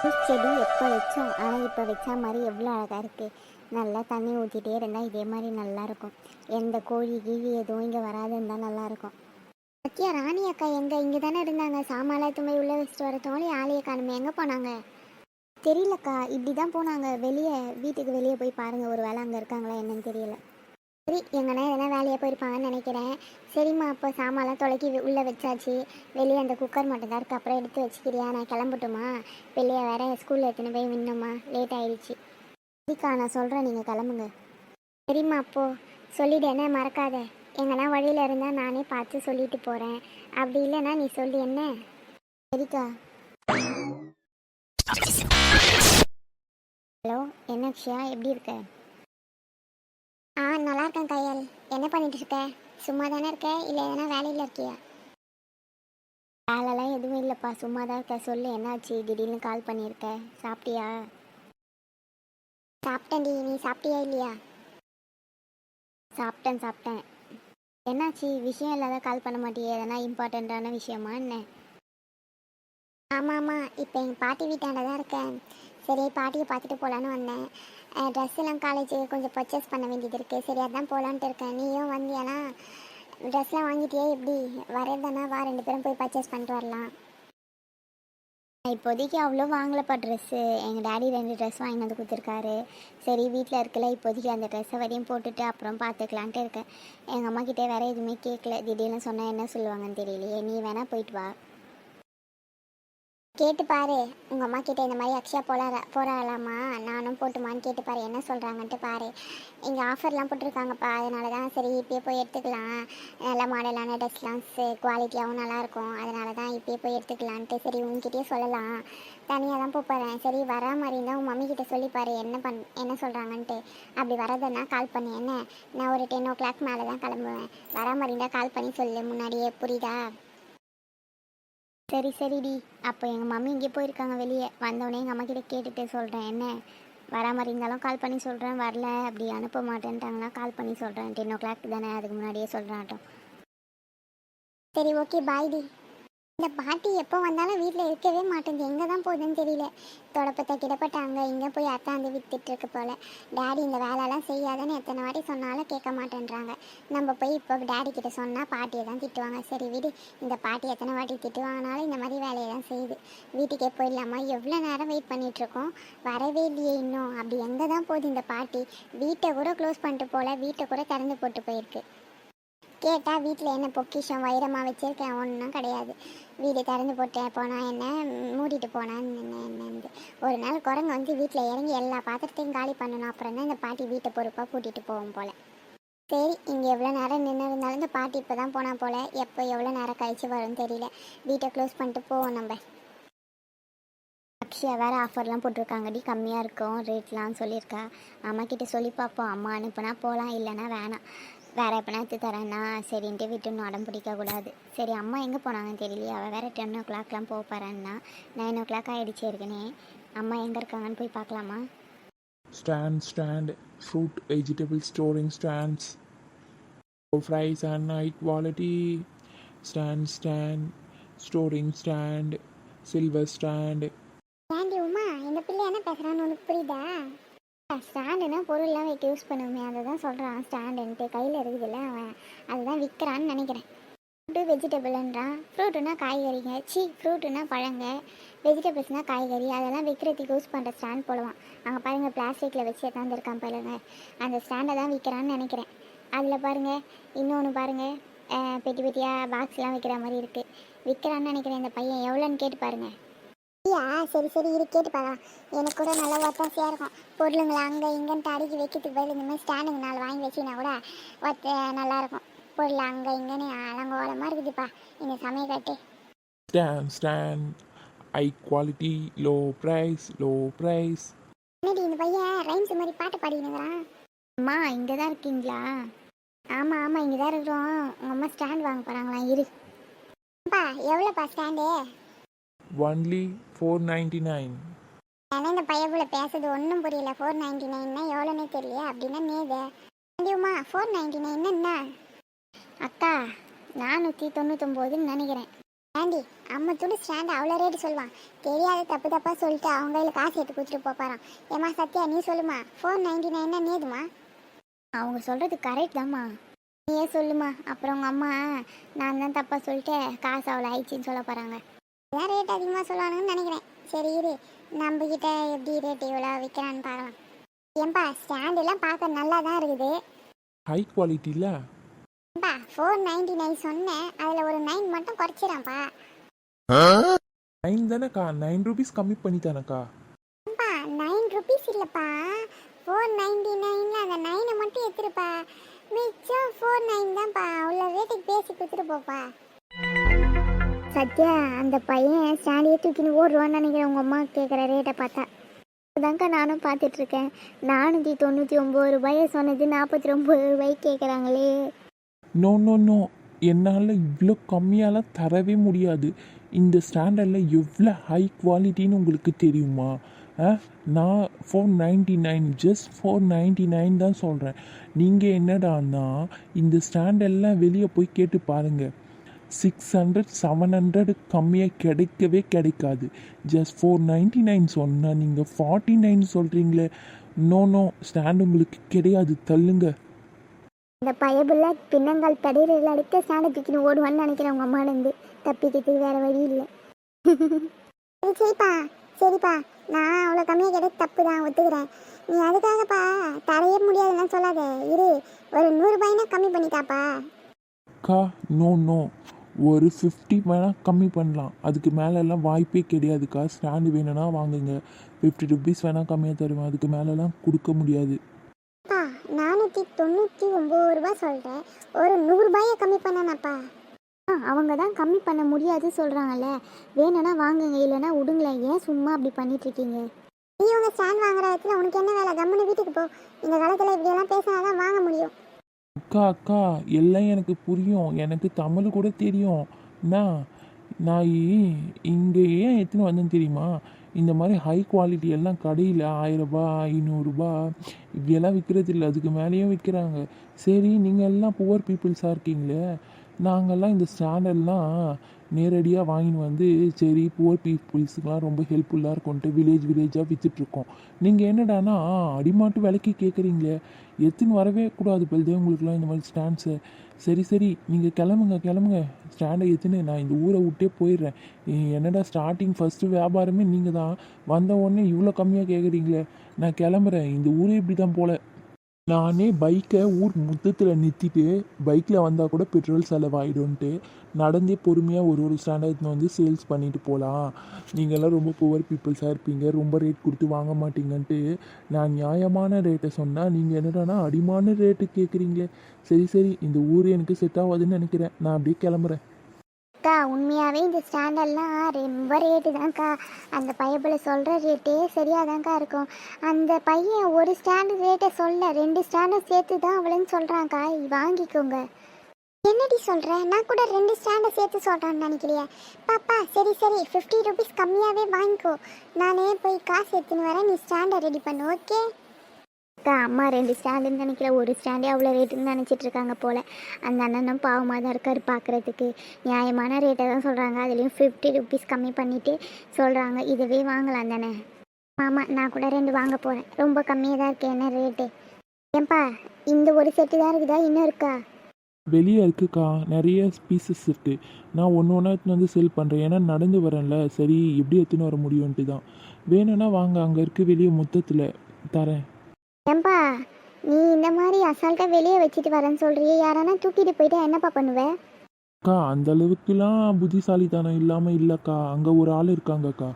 பூச்செடி செடி எப்போ வச்சோம் ஆனால் இப்போ வச்சா மாதிரி எவ்வளோ அழகாக இருக்குது நல்லா தண்ணி ஊற்றிட்டே இருந்தால் இதே மாதிரி நல்லாயிருக்கும் எந்த கோழி கீழி எதுவும் இங்கே வராது இருந்தால் நல்லாயிருக்கும் சத்யா ராணி அக்கா எங்கே? இங்கே தானே இருந்தாங்க. சாமான்லாம் தும்பி உள்ளே வச்சுட்டு வர தோழி ஆளையை காணுமே. எங்கே போனாங்க? தெரியலக்கா. இப்படி தான் போனாங்க. வெளியே வீட்டுக்கு வெளியே போய் பாருங்கள் ஒரு வேளை அங்கே இருக்காங்களா என்னன்னு தெரியல. சரி எங்கன்னா எதனா வேலையாக போயிருப்பாங்கன்னு நினைக்கிறேன். சரிம்மா அப்போ சாமான்லாம் தொலைக்கி உள்ளே வச்சாச்சு. வெளியே அந்த குக்கர் மட்டும் தான் இருக்குது அப்புறம் எடுத்து வச்சுக்கிறியா? நான் கிளம்பட்டுமா? வெளியே வேற ஸ்கூலில் எடுத்துன்னு போய் விண்ணம்மா லேட் ஆயிடுச்சு. சரிக்கா நான் சொல்கிறேன் நீங்கள் கிளம்புங்க. சரிம்மா அப்போ சொல்லிட்டேனே என்ன மறக்காத. எங்கன்னா வழியில் இருந்தால் நானே பார்த்து சொல்லிட்டு போகிறேன் அப்படி இல்லைன்னா நீ சொல்லி என்ன? சரிக்கா. ஹலோ என்ன விஷயா எப்படி இருக்க? இருக்கேன் கையல் என்ன பண்ணிட்டு இருக்க சும்மா தானே இருக்க? இல்லை எதனா வேலையில் இருக்கியா? வேலைலாம் எதுவும் இல்லைப்பா. சும்மா தான் இருக்க சொல்லு என்னாச்சு? திடீர்னு கால் பண்ணியிருக்க. சாப்பிட்டியா? சாப்பிட்டேன்டி. நீ சாப்பிட்டியா இல்லையா? சாப்பிட்டேன் சாப்பிட்டேன். என்னாச்சு? விஷயம் இல்லாத கால் பண்ண மாட்டியே. எதனா இம்பார்ட்டண்ட்டான விஷயமா என்ன? ஆமாம் ஆமாம் இப்போ எங்கள் பாட்டி வீட்டாண்ட தான் இருக்கேன். சரி பாட்டியை பார்த்துட்டு போகலான்னு வந்தேன். ட்ரெஸ் எல்லாம் காலேஜுக்கு கொஞ்சம் பர்ச்சேஸ் பண்ண வேண்டியது இருக்குது சரி அதான் போகலான்ட்டு இருக்கேன். நீயும் வந்தியானா? ட்ரெஸ்லாம் வாங்கிட்டியே எப்படி? வரதானா வா ரெண்டு பேரும் போய் பர்ச்சேஸ் பண்ணிட்டு வரலாம். இப்போதைக்கு அவ்வளோ வாங்கலப்பா ட்ரெஸ்ஸு எங்கள் டாடி ரெண்டு ட்ரெஸ் வாங்கி வந்து கொடுத்துருக்காரு. சரி வீட்டில் இருக்கல இப்போதைக்கு அந்த ட்ரெஸ்ஸை வரையும் போட்டுட்டு அப்புறம் பார்த்துக்கலான்ட்டு இருக்கேன். எங்கள் அம்மா கிட்டே எதுவுமே கேட்கல திடீர்னு சொன்னால் என்ன சொல்லுவாங்கன்னு தெரியலையே. நீ வேணால் போயிட்டு வா. கேட்டு பாரு. உங்கள் அம்மா கிட்ட இந்த மாதிரி அக்ஷயா போல போகிறாளாமா நானும் போட்டுமான்னு கேட்டு பாரு. என்ன சொல்கிறாங்கன்ட்டு பாரு. இங்கே ஆஃபர்லாம் போட்டிருக்காங்கப்பா. அதனால தான் சரி இப்பயே போய் எடுத்துக்கலாம். நல்ல மாடலான ட்ரெஸ்லாம் குவாலிட்டியாகவும் நல்லாயிருக்கும் அதனால தான் இப்பயே போய் எடுத்துக்கலான்ட்டு சரி உங்ககிட்டயே சொல்லலாம். தனியாக தான் போகிறேன் சரி வரா மாதிரி இருந்தால் உன் மம்மி கிட்ட சொல்லி பாரு. என்ன பண் என்ன சொல்கிறாங்கன்ட்டு அப்படி வரதுன்னா கால் பண்ணு என்ன? நான் ஒரு டென் ஓ கிளாக் மேலே தான் கிளம்புவேன். வரா மாதிரி இருந்தால் கால் பண்ணி சொல்லு. முன்னாடியே புரியுதா? சரி சரிடி. அப்போ எங்கள் மம்மி இங்கே போயிருக்காங்க வெளியே. வந்தோடனே எங்கள் அம்மா கிட்ட கேட்டுட்டு சொல்கிறேன் என்ன? வராமல் இருந்தாலும் கால் பண்ணி சொல்கிறேன் வரல. அப்படி அனுப்ப மாட்டேன்ட்டாங்கன்னா கால் பண்ணி சொல்கிறேன் டென் ஓ கிளாக் தானே? அதுக்கு முன்னாடியே சொல்கிறேன் சரி ஓகே பாய் டி. இந்த பாட்டி எப்போ வந்தாலும் வீட்டில் இருக்கவே மாட்டேங்குது. எங்கே தான் போகுதுன்னு தெரியல. தொடப்பத்தை கிடப்பட்ட அங்கே இங்கே போய் அத்தாந்து வித்துட்டு போல் போல. டேடி இந்த வேலைலாம் செய்யாதுன்னு எத்தனை வாட்டி சொன்னாலும் கேட்க மாட்டேன்றாங்க. நம்ம போய் இப்போ டேடி கிட்ட சொன்னால் பாட்டியை தான் திட்டுவாங்க. சரி விடு. இந்த பாட்டி எத்தனை வாட்டி திட்டுவாங்கனாலும் இந்த மாதிரி வேலையை தான் செய்யுது. வீட்டுக்கே போயிடலாமா? எவ்வளோ நேரம் வெயிட் பண்ணிகிட்ருக்கோம் வரவே இல்லையே இன்னும். அப்படி எங்கே தான் போகுது இந்த பாட்டி? வீட்டை கூட க்ளோஸ் பண்ணிட்டு போல. வீட்டை கூட திறந்து போட்டு போயிருக்கு. கேட்டால் வீட்டில் என்ன பொக்கிஷம் வைரமாக வச்சிருக்கேன் ஒன்றும் கிடையாது. வீடு திறந்து போட்டேன் போனால் என்ன மூடிட்டு போனான்னு என்ன என்னன்னு ஒரு நாள் குரங்கு வந்து வீட்டில் இறங்கி எல்லா பாத்திரத்தையும் காலி பண்ணணும். அப்புறம் தான் இந்த பாட்டி வீட்டை பொறுப்பாக கூட்டிகிட்டு போவோம் போல். சரி இங்கே எவ்வளோ நேரம் நின்று இருந்தாலும் இந்த பாட்டி இப்போ தான் போனால் போல். எப்போ எவ்வளோ நேரம் கழிச்சு வரும்னு தெரியல. வீட்டை க்ளோஸ் பண்ணிட்டு போவோம் நம்ம. அக்ஷயா வேறு ஆஃபர்லாம் போட்டிருக்காங்கடி கம்மியாக இருக்கும் ரேட்லாம் சொல்லியிருக்கா. அம்மா கிட்டே சொல்லி பார்ப்போம். அம்மா அனுப்புனா போகலாம் இல்லைன்னா வேணாம். வேற எப்பனா எடுத்து தரேன்னா சரின்ட்டு விட்டுன்னு அடம் பிடிக்கக்கூடாது சரி அம்மா எங்கே போனாங்கன்னு தெரியலையே அவள் வேற டென் ஓ கிளாக்லாம் போக போகிறேன்னா நைன் ஓ கிளாக் ஆகிடுச்சு ஏற்கனவே அம்மா எங்கே இருக்காங்கன்னு போய் பார்க்கலாமா stand, fruit, vegetable storing stands. For fries and high quality. Stand, stand, storing stand, silver stand. ஏண்டி உமா இந்த பிள்ளை என்ன பேசுகிறான்னு உனக்கு புரியுதா ஸ்டாண்டுனா பொருள்லாம் வைக்க யூஸ் பண்ணுவோமே அதை தான் சொல்கிறான் ஸ்டாண்டுன்ட்டு கையில் இருக்குதுல்ல அவன். அதுதான் விற்கிறான்னு நினைக்கிறேன். Fruit வெஜிடபிள்ன்றான் ஃப்ரூட்டுனா காய்கறிங்க C ஃப்ரூட்டுனா பழங்க. வெஜிடபிள்ஸ்னால் காய்கறி. அதெல்லாம் விற்கிறதுக்கு யூஸ் பண்ணுற ஸ்டாண்ட் போடுவான். அங்கே பாருங்கள் பிளாஸ்டிக்கில் வச்சு உட்காந்துருக்கான் பாருங்க. அந்த ஸ்டாண்டை தான் விற்கிறான்னு நினைக்கிறேன். அதில் பாருங்கள் இன்னொன்று பாருங்கள் பெட்டி பெட்டியாக பாக்ஸ்லாம் வைக்கிற மாதிரி இருக்குது விற்கிறான்னு நினைக்கிறேன் இந்த பையன். எவ்வளோன்னு கேட்டு பாருங்கள் சரி சரி இரு கேட்டு பார்க்கலாம். எனக்கு கூட நல்லா ஒத்தாசையாக இருக்கும். பொருளுங்களை அங்கே இங்கேன்ட்டு அடுக்கி வைக்கிறதுக்கு பதில் இந்த மாதிரி ஸ்டாண்டுங்க நாலு வாங்கி வச்சிங்கன்னா கூட ஒத்த நல்லாயிருக்கும் பொருள் அங்கே இங்கேன்னு அலங்கோலமாக இருக்குதுப்பா. இந்த சமயம் கட்டு. Stand, stand, high quality, low price, low price. என்னடி இந்த பையன்? ரைம்ஸ் மாதிரி பாட்டு பாடினுங்கிறான் அம்மா இங்கே தான் இருக்கீங்களா? ஆமாம் ஆமாம் இங்கே தான் இருக்கிறோம். உங்கள் அம்மா ஸ்டாண்ட் வாங்க போகிறாங்களா இரு. அப்பா எவ்வளோப்பா ஸ்டாண்டு Only 499. ஏன்னா இந்த பையப்புல பேசுறது ஒன்றும் புரியல. ஃபோர் நைன்டி நைன்னா எவ்வளோனே தெரியல அப்படின்னா நேது முடியுமா ஃபோர் நைன்டி நைன் என்ன? அக்கா நானூற்றி தொண்ணூத்தொம்போதுன்னு நினைக்கிறேன். ஆண்டி அம்மா துணி ஸ்டாண்ட் அவ்வளோ ரேட்டு சொல்லுவான். தெரியாத தப்பு தப்பாக சொல்லிட்டு அவங்க கையில் காசு எடுத்து கொடுத்துட்டு போப்பாராம் ஏம்மா சத்யா நீ சொல்லுமா ஃபோர் நைன்டி நைன்னா நேதுமா? அவங்க சொல்கிறது கரெக்ட் தாம்மா. நீயே சொல்லுமா. அப்புறம் உங்கள் அம்மா நான் தான் தப்பாக சொல்லிட்டு காசு அவ்வளோ ஆயிடுச்சின்னு சொல்ல போகிறாங்க ஏன் ரேட் அதிகமாக சொல்லுவானுங்கன்னு நினைக்கிறேன். சரி இரு நம்மக்கிட்ட எப்படி ரேட் இவ்வளோ விற்கிறான்னு பார்க்கலாம் ஏன்பா ஸ்டாண்டெல்லாம் பார்க்க நல்லா தான் இருக்குது ஹை குவாலிட்டியில் ஏன்பா ஃபோர் நைன்டி நைன் சொன்னேன். அதில் ஒரு நைன் மட்டும் குறைச்சிடறேன்ப்பா நைன் தானேக்கா? நைன் ருபீஸ் கம்மி பண்ணி தானேக்கா? ஏன்பா நைன் ருபீஸ் இல்லைப்பா. ஃபோர் நைன்டி நைனில் அந்த நைனை மட்டும் எடுத்துருப்பா. மிச்சம் ஃபோர் நைன் தான்ப்பா. அவ்வளோ ரேட்டுக்கு பேசி கொடுத்துட்டு போப்பா. சத்யா அந்த பையன் ஸ்டாண்டியே தூக்கின்னு ஓடுவான்னு நினைக்கிறேன். உங்கள் அம்மா கேட்குற ரேட்டை பார்த்தா. அதாங்க்கா நானும் பார்த்துட்ருக்கேன். நானூற்றி தொண்ணூற்றி ஒம்பது ரூபாயை சொன்னது நாற்பத்தி ஒம்பது ரூபாய்க்கு கேட்குறாங்களே நோ நோ நோ என்னால் இவ்வளோ கம்மியாலாம் தரவே முடியாது. இந்த ஸ்டாண்டர்டில் எவ்வளோ ஹை குவாலிட்டின்னு உங்களுக்கு தெரியுமா? நான் four ninety nine just four ninety nine தான் சொல்கிறேன் நீங்கள் என்னடான்னா இந்த ஸ்டாண்டர்ட்லாம் வெளியே போய் கேட்டு பாருங்கள் சிக்ஸ் ஹண்ட்ரட் செவன் ஹண்ட்ரட் கம்மியாக கிடைக்கவே கிடைக்காது. ஜஸ்ட் ஃபோர் நைன்டி நைன் சொன்னால் நீங்கள் ஃபார்ட்டி நைன் சொல்கிறீங்களே நோ நோ ஸ்டாண்ட் உங்களுக்கு கிடையாது. தள்ளுங்க. இந்த பயபுள்ள பின்னங்கால் தடையில அடிக்க ஸ்டாண்டை தூக்கின்னு ஓடுவான்னு நினைக்கிறேன் உங்கள் அம்மாலேருந்து தப்பிக்கிறதுக்கு வேற வழி இல்லை. சரி சரிப்பா சரிப்பா. நான் அவ்வளோ கம்மியாக கேட்டது தப்பு தான் ஒத்துக்கிறேன். நீ அதுக்காகப்பா தரையே முடியாதுலாம் சொல்லாத. இரு ஒரு நூறுபாய்னா கம்மி பண்ணிட்டாப்பா. அக்கா நோ நோ ஒரு ஃபிஃப்டி வேணால் கம்மி பண்ணலாம். அதுக்கு மேலெல்லாம் வாய்ப்பே கிடையாதுக்கா ஸ்டாண்டு வேணும்னா வாங்குங்க. ஃபிஃப்டி ருபீஸ் வேணால் கம்மியாக தருவேன். அதுக்கு மேலெல்லாம் கொடுக்க முடியாது. நானூற்றி தொண்ணூற்றி ஒம்பது ரூபா சொல்கிறேன் ஒரு நூறுரூபாயை கம்மி பண்ணனப்பா. அவங்க தான் கம்மி பண்ண முடியாது சொல்கிறாங்கல்ல வேணும்னா வாங்குங்க. இல்லைன்னா விடுங்களேன். ஏன் சும்மா அப்படி பண்ணிட்டு இருக்கீங்க நீ உங்கள் ஸ்டாண்ட் வாங்குற இடத்துல உனக்கு என்ன வேலை? கம்முன்னு வீட்டுக்கு போ. இந்த காலத்தில் இப்படியெல்லாம் பேசினா தான் வாங்க முடியும். அக்கா அக்கா எல்லாம் எனக்கு புரியும். எனக்கு தமிழ் கூட தெரியும். நான் நான் இங்கே ஏன் எடுத்துன்னு வந்தேன்னு தெரியுமா? இந்த மாதிரி ஹை குவாலிட்டி எல்லாம் கடையில் ஆயிரரூபா ஐநூறுரூபா இப்படியெல்லாம் விற்கிறது இல்லை. அதுக்கு மேலேயும் விற்கிறாங்க சரி நீங்கள் எல்லாம் புவர் பீப்புள்ஸாக இருக்கீங்களே. நாங்கள்லாம் இந்த ஸ்டாண்டர்ட்லாம் நேரடியாக வாங்கின்னு வந்து சரி புவர் பீப்புள்ஸுக்கெலாம் ரொம்ப ஹெல்ப்ஃபுல்லாக இருக்கும்ன்ட்டு வில்லேஜ் வில்லேஜாக விற்றுட்ருக்கோம் நீங்கள் என்னடானா அடிமாட்டு விலைக்கு கேட்குறீங்களே எடுத்துன்னு வரவே கூடாது பெல்தே உங்களுக்குலாம் இந்த மாதிரி ஸ்டாண்ட்ஸு சரி சரி நீங்கள் கிளம்புங்க கிளம்புங்க. ஸ்டாண்டை எடுத்துன்னு நான் இந்த ஊரை விட்டே போயிடுறேன். என்னடா ஸ்டார்டிங் ஃபஸ்ட்டு வியாபாரமே நீங்கள் தான் வந்த உடனே இவ்வளோ கம்மியாக கேட்குறீங்களே நான் கிளம்புறேன். இந்த ஊரே இப்படி தான் போல. நானே பைக்கை ஊர் முத்தத்தில் நிறுத்திட்டு பைக்கில் வந்தால் கூட பெட்ரோல் செலவாயிடும்ன்ட்டு நடந்தே பொறுமையாக ஒரு ஒரு ஸ்டாண்டர்ட்னு வந்து சேல்ஸ் பண்ணிட்டு போகலாம் நீங்கள்லாம் ரொம்ப புவர் பீப்புள்ஸாக இருப்பீங்க ரொம்ப ரேட் கொடுத்து வாங்க மாட்டீங்கன்ட்டு நான் நியாயமான ரேட்டை சொன்னால் நீங்கள் என்னடானா அடிமான ரேட்டு கேட்குறீங்களே சரி சரி இந்த ஊர் எனக்கு செட் ஆகாதுன்னு நினைக்கிறேன். நான் அப்படியே கிளம்புறேன். அக்கா உண்மையாகவே இந்த ஸ்டாண்டர்ட்லாம் ரொம்ப ரேட்டு தான்க்கா. அந்த பையப்பில் சொல்கிற ரேட்டே சரியாக தான்க்கா இருக்கும். அந்த பையன் ஒரு ஸ்டாண்டு ரேட்டை சொல்ல ரெண்டு ஸ்டாண்டை சேர்த்து தான் அவளைன்னு சொல்கிறாங்க்கா வாங்கிக்கோங்க. என்னடி சொல்கிறேன் நான் கூட ரெண்டு ஸ்டாண்டை சேர்த்து சொல்கிறான்னு நினைக்கலையே பாப்பா சரி சரி ஃபிஃப்டி ருபீஸ் கம்மியாகவே வாங்கிக்கோ. நானே போய் காசு எடுத்துன்னு வரேன் நீ ஸ்டாண்டை ரெடி பண்ணு ஓகே அக்கா அம்மா ரெண்டு ஸ்டாண்டுன்னு நினைக்கிற ஒரு ஸ்டாண்டே அவ்வளோ ரேட்டுன்னு நினச்சிட்டு இருக்காங்க போல். அந்த அண்ணனும் பாவமாக தான் இருக்கார் பார்க்குறதுக்கு நியாயமான ரேட்டை தான் சொல்கிறாங்க அதுலேயும் ஃபிஃப்டி ருபீஸ் கம்மி பண்ணிவிட்டு சொல்கிறாங்க இதுவே வாங்கலாம் தானே? ஆமாம் நான் கூட ரெண்டு வாங்க போகிறேன் ரொம்ப கம்மியாக தான் இருக்கு. என்ன ரேட்டு ஏன்பா இந்த ஒரு செட்டு தான் இருக்குதா? இன்னும் இருக்கா? வெளியே இருக்குக்கா. நிறைய பீசஸ் இருக்குது நான் ஒன்று ஒன்றா எடுத்துன்னு வந்து செல் பண்ணுறேன் ஏன்னா நடந்து வரேன்ல. சரி எப்படி எடுத்துன்னு வர முடியும்ன்ட்டு தான் வேணும்னா வாங்க. அங்கே இருக்குது வெளியே மொத்தத்தில். தரேன். ஏன்பா நீ இந்த மாதிரி அசால்ட்டாக வெளியே வச்சுட்டு வரேன்னு சொல்கிறியே யாரானா தூக்கிட்டு போயிட்டா என்னப்பா பண்ணுவேன் அக்கா அந்த அளவுக்குலாம் புத்திசாலித்தனம் இல்லாமல் இல்லைக்கா. அங்கே ஒரு ஆள் இருக்காங்கக்கா.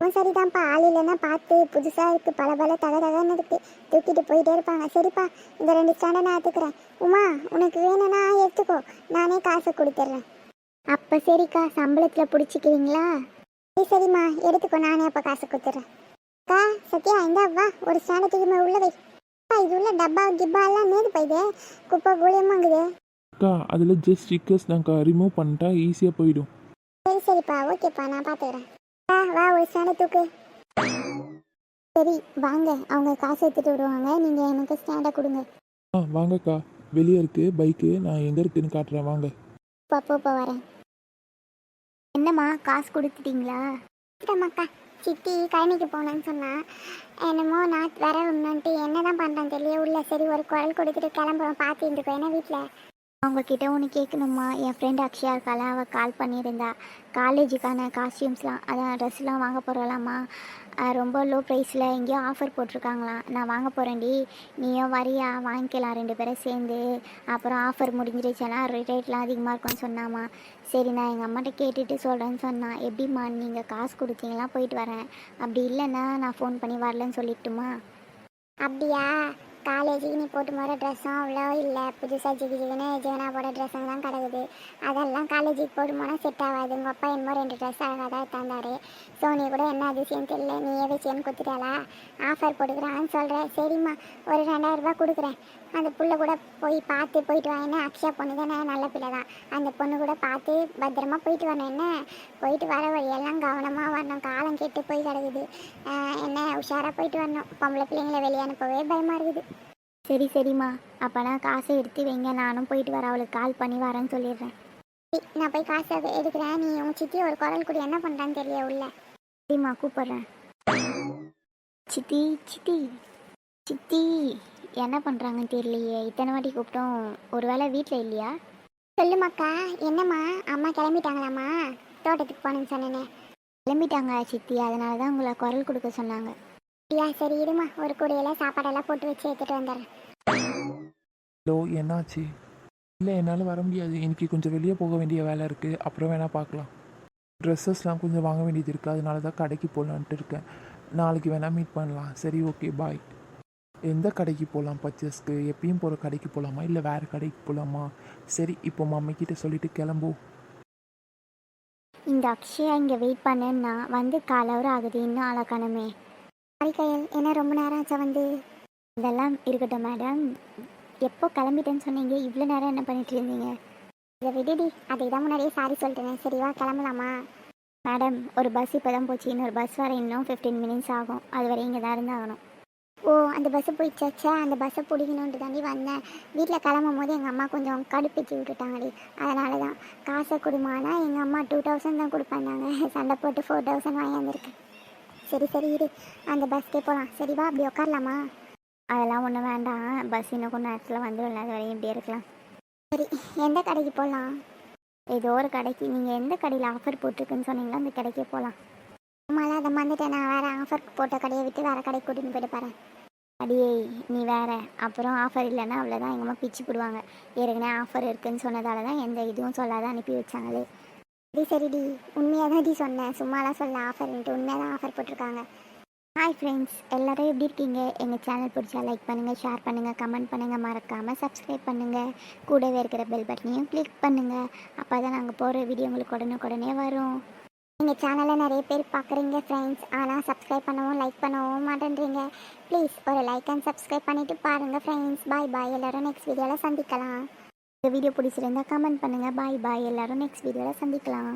அவன் சரிதான்ப்பா. ஆள் இல்லைன்னா பார்த்து புதுசாக இருக்குது பல பல தக தகன்னு இருக்கு. தூக்கிட்டு போயிட்டே இருப்பாங்க. சரிப்பா இந்த ரெண்டு ஸ்டாண்டை நான் எடுத்துக்கிறேன். உமா உனக்கு வேணும்னா எடுத்துக்கோ. நானே காசு கொடுத்துட்றேன். அப்போ சரிக்கா சம்பளத்தில் பிடிச்சிக்கிறீங்களா? சரி சரிம்மா. எடுத்துக்கோ. நானே அப்போ காசு கொடுத்துட்றேன். அக்கா சத்யா இந்தா வா. ஒரு ஸ்டாண்டை தூக்கி உள்ள வை. அப்பா, இது உள்ள டப்பா கிப்பா எல்லாம் நேது போயிது குப்பை கூலியமாங்குது அக்கா அதில் ஜஸ்ட் ஸ்டிக்கர்ஸ் தான்க்கா. ரிமூவ் பண்ணிட்டா ஈஸியாக போயிடும். சரி சரிப்பா ஓகேப்பா நான் பார்த்துக்கிறேன் வா வா ஒரு ஸ்டாண்டை தூக்கு. சரி வாங்க. அவங்க காசு எடுத்துட்டு விடுவாங்க நீங்கள் எனக்கு ஸ்டாண்டை கொடுங்க. ஆ வாங்கக்கா. வெளியே இருக்குது பைக்கு நான் எங்கே இருக்குன்னு காட்டுறேன். வாங்க. அப்போ வரேன். என்னம்மா காசு கொடுத்துட்டீங்களா? அக்கா. சித்தி கழனிக்கு போனேன்னு சொன்னான் என்னமோ நான் வர ஒன்றுன்ட்டு என்ன தான் பண்ணுறேன் தெரியல உள்ள சரி ஒரு குரல் கொடுத்துட்டு கிளம்புறோம் பார்த்து இருந்துக்கோ ஏன்னா வீட்டில் அவங்கக்கிட்ட ஒன்று கேட்கணுமா? என் ஃப்ரெண்ட் அக்ஷயா இருக்கால அவள் கால் பண்ணியிருந்தா. காலேஜுக்கான காஸ்டியூம்ஸ்லாம் அதான் ட்ரெஸ்லாம் வாங்க போகிறலாமா ரொம்ப லோ ப்ரைஸில் எங்கேயோ ஆஃபர் போட்டிருக்காங்களாம். நான் வாங்க போகிறேன்டி நீயும் வரியா? வாங்கிக்கலாம் ரெண்டு பேரும் சேர்ந்து. அப்புறம் ஆஃபர் முடிஞ்சிருச்சுன்னா ரேட்லாம் அதிகமாக இருக்கும்னு சொன்னாமா. சரி நான் எங்கள் அம்மாட்ட கேட்டுட்டு சொல்கிறேன்னு சொன்னான் எப்படிம்மா நீங்கள் காசு கொடுத்தீங்களா? போயிட்டு வரேன். அப்படி இல்லைன்னா நான் ஃபோன் பண்ணி வரலன்னு சொல்லிட்டுமா? அப்படியா? காலேஜுக்கு நீ போட்டு போகிற ட்ரெஸ்ஸும் அவ்வளோ இல்லை. புதுசாக ஜிகி ஜிகின்னு ஜீவனா போட ட்ரெஸ்ஸுங்க தான் கிடக்குது. அதெல்லாம் காலேஜுக்கு போட்டு போனால் செட் ஆகாது. உங்கள் அப்பா என்னமோ ரெண்டு ட்ரெஸ் அழகாக தான் ஸோ சோனி கூட என்ன அதிசயம் தெரியல. ஏ வச்சேன்னு கொடுத்துட்டாளா ஆஃபர் போட்டுக்கிறான்னு சொல்கிறேன் சரிம்மா ஒரு ரெண்டாயிரரூபா கொடுக்குறேன். அந்த புள்ள கூட போய் பார்த்து போயிட்டு வாங்க என்ன அக்ஷயா பொண்ணு தானே? நல்ல பிள்ளை தான் அந்த பொண்ணு கூட பார்த்து பத்திரமா போயிட்டு வரணும். என்ன? போயிட்டு வர வழியெல்லாம் கவனமாக வரணும். காலம் கெட்டு போய் கிடக்குது. என்ன? உஷாராக போயிட்டு வரணும். பொம்பளை பிள்ளைங்களை வெளியே அனுப்பவே பயமாக இருக்குது. சரி சரிம்மா. அப்போனா காசை எடுத்து வைங்க. நானும் போயிட்டு வரேன். அவளுக்கு கால் பண்ணி வரேன்னு சொல்லிடுறேன். நான் போய் காசு எடு- எடுக்கிறேன். நீ உன் சித்தி ஒரு குரல் கூட. என்ன பண்ணுறான்னு தெரியல உள்ள. சரிம்மா கூப்பிட்றேன். சித்தி சித்தி. சித்தி. என்ன பண்ணுறாங்கன்னு தெரியலையே. இத்தனை வாட்டி கூப்பிட்டோம். ஒரு வேளை வீட்டில் இல்லையா? சொல்லுமாக்கா என்னம்மா? அம்மா கிளம்பிட்டாங்களாம்மா? தோட்டத்துக்கு போனேன்னு சொன்னேனே. கிளம்பிட்டாங்க சித்தி. அதனால தான் உங்களை குரல் கொடுக்க சொன்னாங்க. அப்படியா சரி இருமா. ஒரு கூடையில சாப்பாடெல்லாம் போட்டு வச்சு எடுத்துகிட்டு வந்துடுறேன். ஹலோ என்னாச்சு? இல்லை என்னால் வர முடியாது. எனக்கு கொஞ்சம் வெளியே போக வேண்டிய வேலை இருக்குது அப்புறம் வேணால் பார்க்கலாம். ட்ரெஸ்ஸஸ்லாம் கொஞ்சம் வாங்க வேண்டியது இருக்குது அதனால தான் கடைக்கு போகலான்ட்டு இருக்கேன். நாளைக்கு வேணால் மீட் பண்ணலாம். சரி ஓகே பாய் எந்த கடைக்கு போகலாம் பர்ச்சேஸ்க்கு? எப்பயும் போகிற கடைக்கு போகலாமா இல்லை வேறு கடைக்கு போகலாமா சரி இப்போ மம்மிக்கிட்ட சொல்லிட்டு கிளம்பு. இந்த அக்ஷயா இங்கே வெயிட் பண்ணேன்னா வந்து காலவரம் ஆகுது. இன்னும் அழகானமே. கையல் என்ன ரொம்ப நேரம் ஆச்சா வந்து? இதெல்லாம் இருக்கட்டும் மேடம் எப்போ கிளம்பிட்டேன்னு சொன்னீங்க இவ்வளோ நேரம் என்ன பண்ணிட்டு இருந்தீங்க? இதை விடுடி அதை தான் முன்னாடியே சாரி சொல்லிட்டேன். சரிவா கிளம்பலாமா? மேடம் ஒரு பஸ் இப்போ தான் போச்சு. இன்னொரு பஸ் வர இன்னும் ஃபிஃப்டீன் மினிட்ஸ் ஆகும். அது வரை இங்கே தான் இருந்தாகணும். ஓ அந்த பஸ்ஸை போயிடுச்சாச்சா? அந்த பஸ்ஸை பிடிக்கணுன்ட்டு தாண்டி வந்தேன். வீட்டில் கிளம்பும் போது எங்கள் அம்மா கொஞ்சம் கடுப்பிச்சு விட்டுட்டாங்கடி. அதனால தான் காசை கொடுமானா எங்கள் அம்மா டூ தௌசண்ட் தான் கொடுப்பாங்க சண்டை போட்டு ஃபோர் தௌசண்ட் வாங்கி வந்திருக்கேன். சரி சரி இரு. அந்த பஸ்க்கே போகலாம் சரி வா அப்படி உட்காரலாமா? அதெல்லாம் ஒன்றும் வேண்டாம். பஸ் இன்னும் கொஞ்சம் நேரத்தில் வந்துடும் அது வரையும் இப்படியே இருக்கலாம். சரி எந்த கடைக்கு போகலாம் ஏதோ ஒரு கடைக்கு. நீங்கள் எந்த கடையில் ஆஃபர் போட்டிருக்குன்னு சொன்னீங்களோ அந்த கடைக்கே போகலாம் ஆமாம் அதை வந்துட்டேன். நான் வேறு ஆஃபர் போட்ட கடையை விட்டு வேறு கடைக்கு கூட்டின்னு போயிட்டு பாரு அடியே நீ வேற. அப்புறம் ஆஃபர் இல்லைன்னா அவ்வளோதான் எங்கள் அம்மா பிச்சு போடுவாங்க. ஏற்கனவே ஆஃபர் இருக்குன்னு சொன்னதால தான் எந்த இதுவும் சொல்லாத அனுப்பி வச்சாங்களே. சரி சரிடி உண்மையாக தான் டி சொன்னேன். சும்மாலாம் சொல்ல ஆஃபர்ன்ட்டு உண்மையாக தான் ஆஃபர் போட்டிருக்காங்க. ஹாய் ஃப்ரெண்ட்ஸ் எல்லோரும் எப்படி இருக்கீங்க? எங்கள் சேனல் பிடிச்சா லைக் பண்ணுங்கள் ஷேர் பண்ணுங்கள் கமெண்ட் பண்ணுங்கள் மறக்காமல் சப்ஸ்கிரைப் பண்ணுங்கள் கூடவே இருக்கிற பெல் பட்டனையும் கிளிக் பண்ணுங்கள் அப்போ தான் நாங்கள் போகிற வீடியோ உங்களுக்கு உடனே வரும். எங்கள் சேனலை நிறைய பேர் பார்க்குறீங்க ஃப்ரெண்ட்ஸ் ஆனால் சப்ஸ்கிரைப் பண்ணவும் லைக் பண்ணவும் மாட்டேன்றீங்க. ப்ளீஸ் ஒரு லைக் அண்ட் சப்ஸ்கிரைப் பண்ணிவிட்டு பாருங்கள் ஃப்ரெண்ட்ஸ் பாய் பாய் எல்லோரும் நெக்ஸ்ட் வீடியோவில் சந்திக்கலாம். இந்த வீடியோ பிடிச்சிருந்தா கமெண்ட் பண்ணுங்கள் பாய் பாய் எல்லோரும் நெக்ஸ்ட் வீடியோவில் சந்திக்கலாம்.